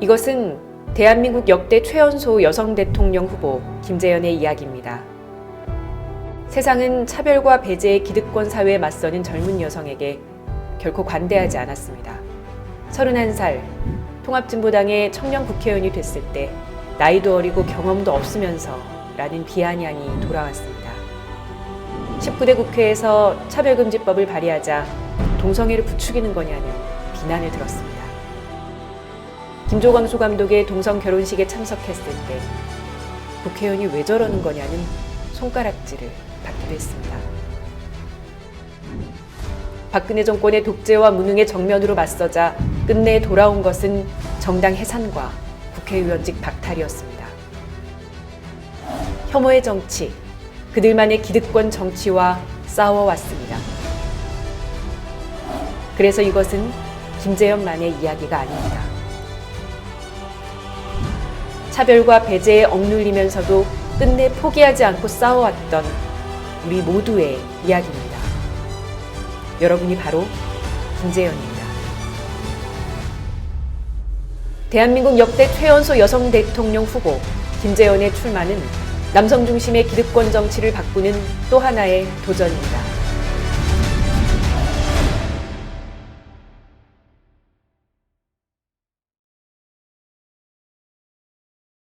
이것은 대한민국 역대 최연소 여성 대통령 후보 김재현의 이야기입니다. 세상은 차별과 배제의 기득권 사회에 맞서는 젊은 여성에게 결코 관대하지 않았습니다. 31살 통합진보당의 청년 국회의원이 됐을 때 나이도 어리고 경험도 없으면서 라는 비아냥이 돌아왔습니다. 19대 국회에서 차별금지법을 발의하자 동성애를 부추기는 거냐는 비난을 들었습니다. 김조광수 감독의 동성 결혼식에 참석했을 때 국회의원이 왜 저러는 거냐는 손가락질을 받기도 했습니다. 박근혜 정권의 독재와 무능의 정면으로 맞서자 끝내 돌아온 것은 정당 해산과 국회의원직 박탈이었습니다. 혐오의 정치, 그들만의 기득권 정치와 싸워왔습니다. 그래서 이것은 김재현만의 이야기가 아닙니다. 차별과 배제에 억눌리면서도 끝내 포기하지 않고 싸워왔던 우리 모두의 이야기입니다. 여러분이 바로 김재현입니다. 대한민국 역대 최연소 여성 대통령 후보 김재현의 출마는 남성 중심의 기득권 정치를 바꾸는 또 하나의 도전입니다.